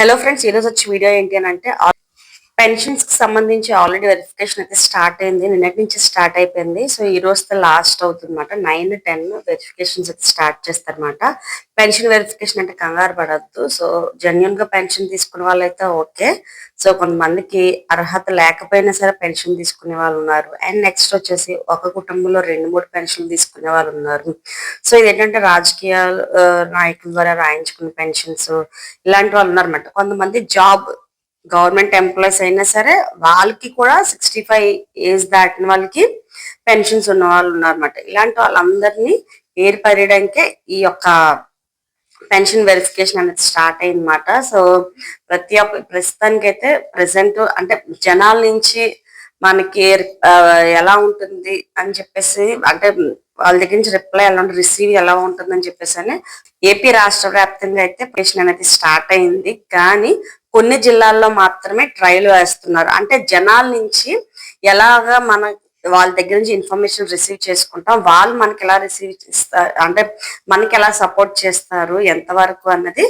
Hello friends ఈరోజు వచ్చి video ఏంటి అని అంటే పెన్షన్స్కి సంబంధించి ఆల్రెడీ వెరిఫికేషన్ అయితే స్టార్ట్ అయింది. నిన్నటి నుంచి స్టార్ట్ అయిపోయింది. సో ఈ రోజుతో లాస్ట్ అవుతుందన్నమాట. నైన్ టెన్ వెరిఫికేషన్స్ అయితే స్టార్ట్ చేస్తారనమాట పెన్షన్ వెరిఫికేషన్ అంటే కంగారు పడద్దు. సో జెన్యున్గా పెన్షన్ తీసుకునే వాళ్ళైతే ఓకే. సో కొంతమందికి అర్హత లేకపోయినా సరే పెన్షన్ తీసుకునే వాళ్ళు ఉన్నారు. అండ్ నెక్స్ట్ వచ్చేసి ఒక కుటుంబంలో రెండు మూడు పెన్షన్ తీసుకునే వాళ్ళు ఉన్నారు. సో ఇది ఏంటంటే రాజకీయ నాయకుల ద్వారా రాయించుకునే పెన్షన్స్ ఇలాంటి వాళ్ళు ఉన్నారన్నమాట. కొంతమంది జాబ్ గవర్నమెంట్ ఎంప్లాయీస్ అయినా సరే వాళ్ళకి కూడా సిక్స్టీ ఫైవ్ ఏజ్ దాటిన వాళ్ళకి పెన్షన్స్ ఉన్న వాళ్ళు ఉన్నారన్నమాట. ఇలాంటి వాళ్ళందరినీ ఏర్పడడానికే ఈ యొక్క పెన్షన్ వెరిఫికేషన్ అనేది స్టార్ట్ అయిందన్నమాట. సో ప్రతి ఒక్క ప్రస్తుతానికి అయితే ప్రెసెంట్ అంటే జనాల నుంచి మనకి ఎలా ఉంటుంది అని చెప్పేసి అంటే వాళ్ళ దగ్గర నుంచి రిప్లై ఎలా ఉంటుంది రిసీవ్ ఎలా ఉంటుంది అని చెప్పేసి అని ఏపీ రాష్ట్ర వ్యాప్తంగా అయితే పెన్షన్ అనేది స్టార్ట్ అయింది. కానీ కొన్ని జిల్లాల్లో మాత్రమే ట్రయల్ వేస్తున్నారు. అంటే జనాల నుంచి ఎలాగా మన వాళ్ళ దగ్గర నుంచి ఇన్ఫర్మేషన్ రిసీవ్ చేసుకుంటాం. వాళ్ళు మనకి ఎలా రిసీవ్ చేస్తారు అంటే మనకి ఎలా సపోర్ట్ చేస్తారు ఎంతవరకు అన్నది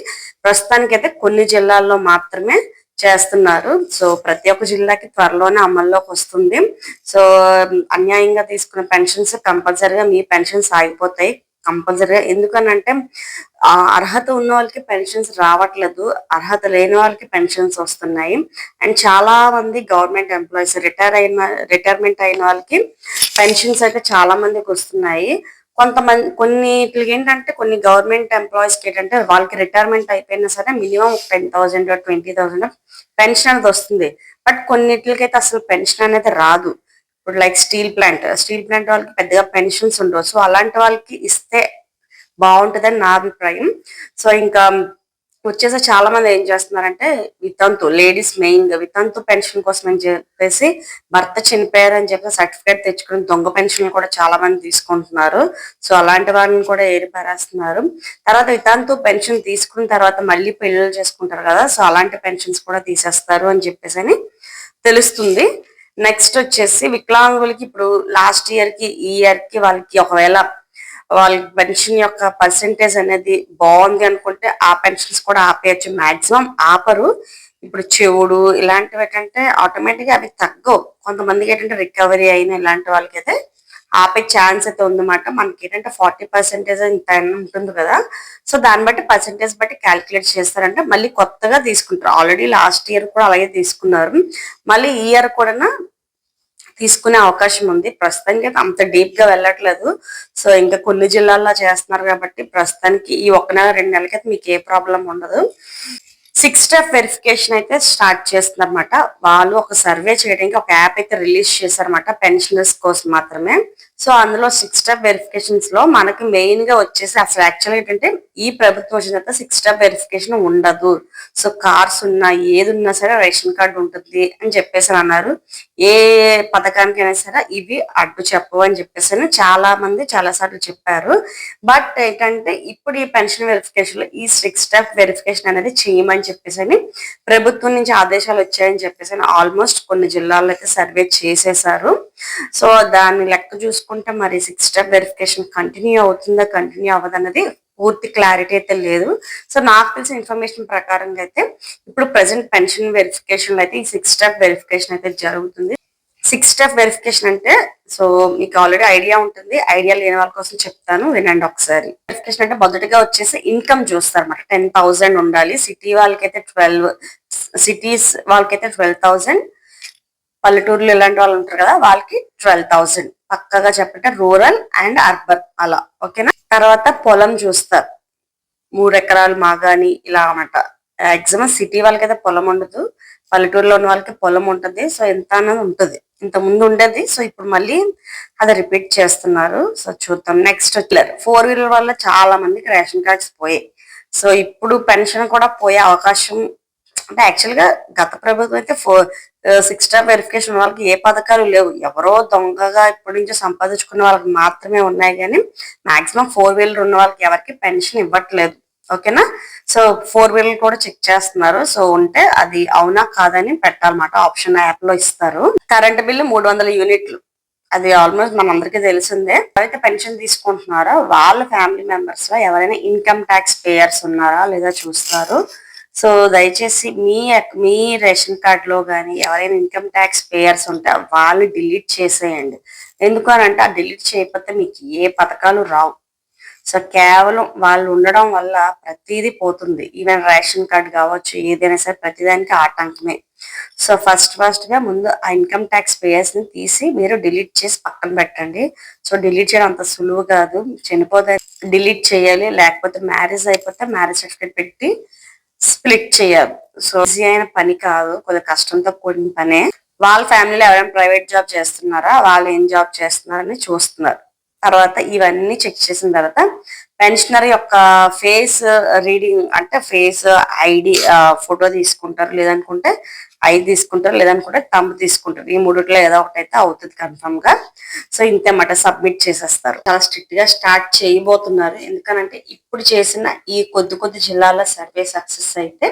ప్రస్తుతానికి అయితే కొన్ని జిల్లాల్లో మాత్రమే చేస్తున్నారు. సో ప్రతి ఒక్క జిల్లాకి త్వరలోనే అమల్లోకి వస్తుంది. సో అన్యాయంగా తీసుకున్న పెన్షన్స్ కంపల్సరీగా మీ పెన్షన్స్ ఆగిపోతాయి. కంపల్సరీగా. ఎందుకనంటే అర్హత ఉన్న వాళ్ళకి పెన్షన్స్ రావట్లేదు. అర్హత లేని వాళ్ళకి పెన్షన్స్ వస్తున్నాయి. అండ్ చాలా మంది గవర్నమెంట్ ఎంప్లాయీస్ రిటైర్ అయిన రిటైర్మెంట్ అయిన వాళ్ళకి పెన్షన్స్ అయితే చాలా మందికి వస్తున్నాయి. కొంతమంది కొన్నిటికి ఏంటంటే కొన్ని గవర్నమెంట్ ఎంప్లాయీస్కి ఏంటంటే వాళ్ళకి రిటైర్మెంట్ అయిపోయినా సరే minimum ten thousand twenty thousand pension అనేది వస్తుంది. బట్ కొన్నిటికైతే అసలు పెన్షన్ అనేది రాదు. ఇప్పుడు like steel plant steel plant వాళ్ళకి పెద్దగా పెన్షన్స్ ఉండవు. సో అలాంటి వాళ్ళకి ఇస్తే బాగుంటుందని నా అభిప్రాయం. సో ఇంకా వచ్చేసి చాలా మంది ఏం చేస్తున్నారంటే వితంతు లేడీస్ మెయిన్గా వితంతు పెన్షన్ కోసం అని చెప్పేసి భర్త చనిపోయారు అని చెప్పి సర్టిఫికేట్ తెచ్చుకుని దొంగ పెన్షన్ కూడా చాలా మంది తీసుకుంటున్నారు. సో అలాంటి వారిని కూడా ఏరిపారేస్తున్నారు. తర్వాత వితంతు పెన్షన్ తీసుకున్న తర్వాత మళ్ళీ పెళ్ళిళ్ళు చేసుకుంటారు కదా సో అలాంటి పెన్షన్స్ కూడా తీసేస్తారు అని చెప్పేసి అని తెలుస్తుంది. నెక్స్ట్ వచ్చేసి వికలాంగులకి ఇప్పుడు లాస్ట్ ఇయర్కి ఈ ఇయర్కి వాళ్ళకి ఒకవేళ వాళ్ళ పెన్షన్ యొక్క పర్సెంటేజ్ అనేది బాగుంది అనుకుంటే ఆ పెన్షన్స్ కూడా ఆపేయచ్చు. మాక్సిమం ఆపరు. ఇప్పుడు చెవుడు ఇలాంటివి ఏంటంటే ఆటోమేటిక్గా అవి తగ్గవు. కొంతమందికి ఏంటంటే రికవరీ అయిన ఇలాంటి వాళ్ళకైతే ఆపే ఛాన్స్ అయితే ఉందన్నమాట. మనకి ఏంటంటే ఫార్టీ పర్సెంటేజ్ ఇంత ఉంటుంది కదా. సో దాన్ని బట్టి పర్సెంటేజ్ బట్టి క్యాలిక్యులేట్ చేస్తారంటే మళ్ళీ కొత్తగా తీసుకుంటారు. ఆల్రెడీ లాస్ట్ ఇయర్ కూడా అలాగే తీసుకున్నారు. మళ్ళీ ఈ ఇయర్ కూడా తీసుకునే అవకాశం ఉంది. ప్రస్తుతానికి అయితే అంత డీప్గా వెళ్ళట్లేదు. సో ఇంకా కొన్ని జిల్లాల్లో చేస్తున్నారు కాబట్టి ప్రస్తుతానికి ఈ ఒక నెల రెండు నెలలకైతే మీకు ఏ ప్రాబ్లం ఉండదు. సిక్స్ స్టెప్ వెరిఫికేషన్ అయితే స్టార్ట్ చేస్తున్నారన్నమాట వాళ్ళు ఒక సర్వే చేయడానికి ఒక యాప్ అయితే రిలీజ్ చేశారన్నమాట పెన్షనర్స్ కోసం మాత్రమే. సో అందులో సిక్స్ స్టెప్ వెరిఫికేషన్స్లో మనకి మెయిన్గా వచ్చేసి అసలు యాక్చువల్ ఏంటంటే ఈ ప్రభుత్వం వచ్చిన తర్వాత సిక్స్ స్టెప్ వెరిఫికేషన్ ఉండదు. సో కార్స్ ఉన్నా ఏది ఉన్నా సరే రేషన్ కార్డు ఉంటుంది అని చెప్పేసి అని అన్నారు. ఏ పథకానికైనా సరే ఇవి అడ్డు చెప్పవు అని చెప్పేసి అని చాలా మంది చాలా సార్లు చెప్పారు. బట్ ఏంటంటే ఇప్పుడు ఈ పెన్షన్ వెరిఫికేషన్లో ఈ సిక్స్ స్టెప్ వెరిఫికేషన్ అనేది చేయమని చెప్పేసి అని ప్రభుత్వం నుంచి ఆదేశాలు వచ్చాయని చెప్పేసి అని ఆల్మోస్ట్ కొన్ని జిల్లాల్లో అయితే సర్వే చేసేసారు. సో దాన్ని లెక్క చూసుకుంటే మరి సిక్స్ స్టెప్ వెరిఫికేషన్ కంటిన్యూ అవుతుందా కంటిన్యూ అవ్వదన్నది పూర్తి క్లారిటీ అయితే లేదు. సో నాకు తెలిసిన ఇన్ఫర్మేషన్ ప్రకారంగా అయితే ఇప్పుడు ప్రజెంట్ పెన్షన్ వెరిఫికేషన్ అయితే ఈ సిక్స్ స్టెప్ వెరిఫికేషన్ అయితే జరుగుతుంది. సిక్స్ స్టెప్ వెరిఫికేషన్ అంటే సో మీకు ఆల్రెడీ ఐడియా ఉంటుంది. ఐడియా లేని వాళ్ళ కోసం చెప్తాను వినండి ఒకసారి. వెరిఫికేషన్ అంటే మొదటిగా వచ్చేసి ఇన్కమ్ చూస్తారు అనమాట టెన్ థౌసండ్ ఉండాలి. సిటీ వాళ్ళకైతే ట్వెల్వ్ సిటీస్ వాళ్ళకైతే ట్వెల్వ్ థౌసండ్ పల్లెటూరులో ఇలాంటి వాళ్ళు ఉంటారు కదా వాళ్ళకి ట్వెల్వ్ థౌసండ్ పక్కగా చెప్పంటే రూరల్ అండ్ అర్బన్ అలా ఓకేనా? తర్వాత పొలం చూస్తారు. మూడు ఎకరాలు మాగాని ఇలా అన్నమాట. మాక్సిమం సిటీ వాళ్ళకైతే పొలం ఉండదు. పల్లెటూరులో ఉన్న వాళ్ళకి పొలం ఉంటది. సో ఎంత అనేది ఉంటది. ఇంత ముందు ఉండేది. సో ఇప్పుడు మళ్ళీ అది రిపీట్ చేస్తున్నారు. సో చూద్దాం. నెక్స్ట్ వచ్చారు. ఫోర్ వీలర్ వల్ల చాలా మందికి రేషన్ కార్డ్స్ పోయాయి. సో ఇప్పుడు పెన్షన్ కూడా పోయే అవకాశం అంటే యాక్చువల్గా గత ప్రభుత్వం అయితే ఫోర్ సిక్స్ స్టార్ వెరిఫికేషన్ వాళ్ళకి ఏ పథకాలు లేవు. ఎవరో దొంగగా ఇప్పటి నుంచి సంపాదించుకున్న వాళ్ళకి మాత్రమే ఉన్నాయి కానీ మాక్సిమం ఫోర్ వీలర్ ఉన్న వాళ్ళకి ఎవరికి పెన్షన్ ఇవ్వట్లేదు. ఓకేనా? సో ఫోర్ వీలర్ కూడా చెక్ చేస్తున్నారు. సో ఉంటే అది అవునా కాదని పెట్టాలన్నమాట. ఆప్షన్ యాప్లో ఇస్తారు. కరెంట్ బిల్లు మూడు వందల యూనిట్లు. అది ఆల్మోస్ట్ మనందరికీ తెలిసిందే. ఎవరైతే పెన్షన్ తీసుకుంటున్నారో వాళ్ళ ఫ్యామిలీ మెంబర్స్లో ఎవరైనా ఇన్కమ్ ట్యాక్స్ పేయర్స్ ఉన్నారా లేదా చూస్తారు. సో దయచేసి మీ మీ రేషన్ కార్డులో కానీ ఎవరైనా ఇన్కమ్ ట్యాక్స్ పేయర్స్ ఉంటే వాళ్ళు డిలీట్ చేసేయండి. ఎందుకు అని అంటే ఆ డిలీట్ చేయకపోతే మీకు ఏ పథకాలు రావు. సో కేవలం వాళ్ళు ఉండడం వల్ల ప్రతిదీ పోతుంది. ఈవెన్ రేషన్ కార్డు కావచ్చు ఏదైనా సరే ప్రతిదానికి ఆటంకమే. సో ఫస్ట్ ఫస్ట్గా ముందు ఆ ఇన్కమ్ ట్యాక్స్ పేయర్స్ని తీసి మీరు డిలీట్ చేసి పక్కన పెట్టండి. సో డిలీట్ చేయడం అంత సులువు కాదు. చనిపోతే డిలీట్ చేయాలి లేకపోతే మ్యారేజ్ అయిపోతే మ్యారేజ్ సర్టిఫికేట్ పెట్టి స్ప్లిట్ చేయాలి. సో ఈజీ అయిన పని కాదు కొద్దిగా కష్టంతో కూడిన పనే. వాళ్ళ ఫ్యామిలీలో ఎవరైనా ప్రైవేట్ జాబ్ చేస్తున్నారా? వాళ్ళు ఏం జాబ్ చేస్తున్నారని చూస్తున్నారు. తర్వాత ఇవన్నీ చెక్ చేసిన తర్వాత పెన్షనర్ యొక్క ఫేస్ రీడింగ్ అంటే ఫేస్ ఐడి ఫోటో తీసుకుంటారు లేదనుకుంటే ఐ తీసుకుంటారు లేదనుకుంటే తంబు తీసుకుంటారు. ఈ మూడిట్లో ఏదో ఒకటి అయితే అవుతుంది కన్ఫర్మ్గా. సో ఇంతేమాట సబ్మిట్ చేసేస్తారు. చాలా స్ట్రిక్ట్గా స్టార్ట్ చేయబోతున్నారు. ఎందుకనంటే ఇప్పుడు చేసిన ఈ కొద్ది కొద్ది జిల్లాల సర్వే సక్సెస్ అయితే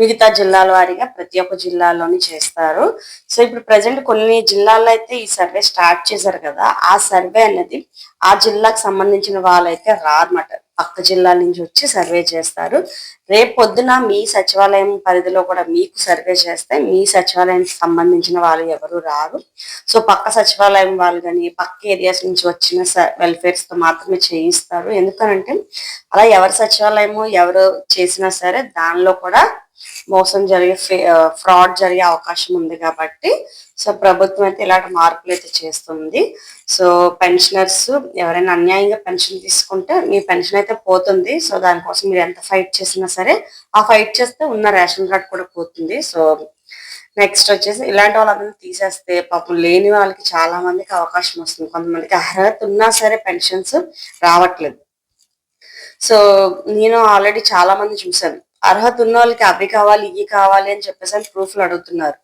మిగతా జిల్లాల వారీగా ప్రతి ఒక్క జిల్లాలోని చేస్తారు. సో ఇప్పుడు ప్రజెంట్ కొన్ని జిల్లాల్లో అయితే ఈ సర్వే స్టార్ట్ చేశారు కదా ఆ సర్వే అనేది ఆ జిల్లాకు సంబంధించిన వాళ్ళైతే రారన్నమాట పక్క జిల్లాల నుంచి వచ్చి సర్వే చేస్తారు. రేపు పొద్దున మీ సచివాలయం పరిధిలో కూడా మీకు సర్వే చేస్తే మీ సచివాలయానికి సంబంధించిన వాళ్ళు ఎవరు రారు. సో పక్క సచివాలయం వాళ్ళు కానీ పక్క ఏరియాస్ నుంచి వచ్చిన వెల్ఫేర్స్తో మాత్రమే చేయిస్తారు. ఎందుకనంటే అలా ఎవరి సచివాలయము ఎవరు చేసినా సరే దానిలో కూడా మోసం జరిగే ఫ్రాడ్ జరిగే అవకాశం ఉంది కాబట్టి సో ప్రభుత్వం అయితే ఇలాంటి మార్పులు అయితే చేస్తుంది. సో పెన్షనర్స్ ఎవరైనా అన్యాయంగా పెన్షన్ తీసుకుంటే మీ పెన్షన్ అయితే పోతుంది. సో దానికోసం మీరు ఎంత ఫైట్ చేసినా సరే ఆ ఫైట్ చేస్తే ఉన్న రేషన్ కార్డ్ కూడా పోతుంది. సో నెక్స్ట్ వచ్చేసి ఇలాంటి వాళ్ళందరినీ తీసేస్తే పాపం లేని వాళ్ళకి చాలా మందికి అవకాశం వస్తుంది. కొంతమందికి అర్హత ఉన్నా సరే పెన్షన్స్ రావట్లేదు. సో నేను ఆల్రెడీ చాలా మంది చూశాను. అర్హత ఉన్న వాళ్ళకి అవి కావాలి ఇవి కావాలి అని చెప్పేసి అని ప్రూఫ్లు అడుగుతున్నారు.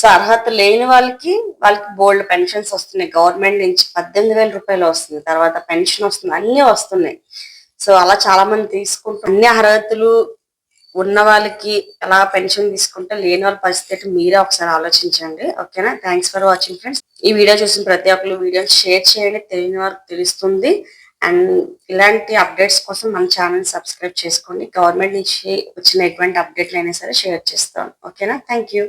సో అర్హత లేని వాళ్ళకి వాళ్ళకి బోల్డ్ పెన్షన్స్ వస్తున్నాయి. గవర్నమెంట్ నుంచి పద్దెనిమిది వేల రూపాయలు వస్తుంది. తర్వాత పెన్షన్ వస్తుంది. అన్ని వస్తున్నాయి. సో అలా చాలా మంది తీసుకుంటారు అన్ని అర్హతలు ఉన్న వాళ్ళకి ఎలా పెన్షన్ తీసుకుంటే లేని వాళ్ళ పరిస్థితి మీరే ఒకసారి ఆలోచించండి. ఓకేనా? థ్యాంక్స్ ఫర్ వాచింగ్ ఫ్రెండ్స్ ఈ వీడియో చూసిన ప్రతి ఒక్కరు వీడియోని షేర్ చేయండి. తెలియని వారికి తెలుస్తుంది. అండ్ ఇలాంటి అప్డేట్స్ కోసం మన ఛానల్ సబ్స్క్రైబ్ చేసుకోండి. గవర్నమెంట్ నుంచి వచ్చిన ఎటువంటి అప్డేట్లు అయినా సరే షేర్ చేస్తాను ఓకేనా? Thank you